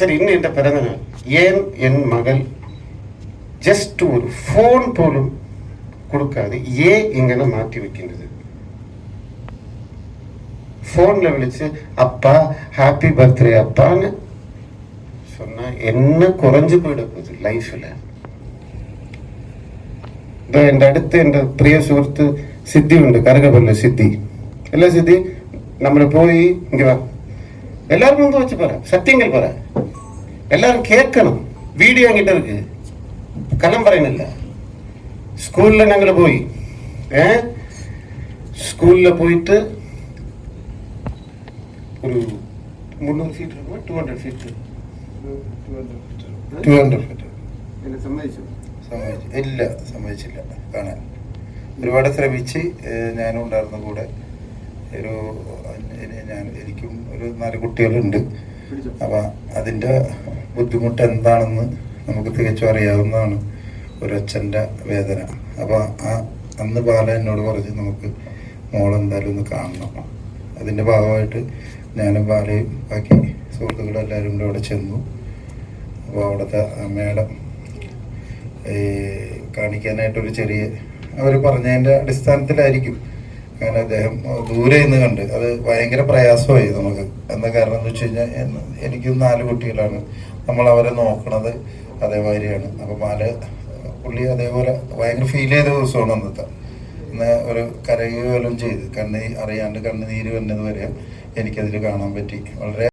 சரி இன்னும் என்ற பிறந்த நாள் ஏன் என் மகள் ஜஸ்ட் ஒரு ஃபோன் போலும் கொடுக்காது? ஏன் இங்கன மாற்றி வைக்கின்றது? ஃபோனில் விழிச்சு அப்பா ஹாப்பி பர்த்டே அப்பான்னு சொன்னால் என்ன குறைஞ்சு போயிட போகுது லைஃப்பில் இப்போ என் அடுத்து என் பிரிய சுகத்து சித்தி உண்டு கருகப்பல்ல சித்தி. இல்லை சித்தி நம்மளை போய் இங்கே வா. எல்லாருமே வந்து வச்சு போகிறேன் சத்தியங்கள் போகிறேன் எல்லாரும் கேட்கணும் வீடியோ என்கிட்ட இருக்கு கலம் പറയുന്നില്ല സ്കൂളിൽ ഞങ്ങൾ പോയി ഏ സ്കൂളിൽ പോയിട്ട് ഒരു മുന്നൂറ് ഫീറ്റ് இருக்குமா two hundred feet two hundred feet സമ്മതിച്ചു സമ്മതിച്ചു ഇല്ല സമ്മതിച്ചില്ല കാണാൻ ഒരുപാട് ശ്രമിച്ച് ഏഹ് ഞാനും ഉണ്ടായിരുന്ന കൂടെ ഒരു എനി- ഞാൻ എനിക്കും ഒരു നാല് കുട്ടികളുണ്ട് അപ്പം അതിൻ്റെ ബുദ്ധിമുട്ട് എന്താണെന്ന് നമുക്ക് തികച്ചും അറിയാവുന്നതാണ് ഒരച്ഛന്റെ വേദന. അപ്പോൾ ആ അന്ന് ബാല എന്നോട് പറഞ്ഞ് നമുക്ക് മോളെന്തായാലും ഒന്ന് കാണണം. അതിന്റെ ഭാഗമായിട്ട് ഞാനും ബാലയും ബാക്കി സുഹൃത്തുക്കളെല്ലാവരും കൂടെ അവിടെ ചെന്നു. അപ്പോൾ അവിടുത്തെ അമ്മയുടെ കാണിക്കാനായിട്ടൊരു ചെറിയ അവർ പറഞ്ഞതിന്റെ അടിസ്ഥാനത്തിലായിരിക്കും അങ്ങനെ അദ്ദേഹം ദൂരെ നിന്ന് കണ്ട്. അത് ഭയങ്കര പ്രയാസമായി നമുക്ക്. എന്താ കാരണം എന്ന് വെച്ച് കഴിഞ്ഞാൽ എനിക്കും നാല് കുട്ടികളാണ്. നമ്മൾ അവരെ നോക്കണത് അതേമാതിരിയാണ്. അപ്പം മാല പുള്ളി അതേപോലെ ഭയങ്കര ഫീൽ ചെയ്ത ദിവസമാണ് അന്നത്തെ. ഇന്ന് ഒരു കരയുകയും ചെയ്ത്. കണ്ണീ അറിയാണ്ട് കണ്ണുനീര് വന്നത് വരെ എനിക്കതിൽ കാണാൻ പറ്റി. വളരെ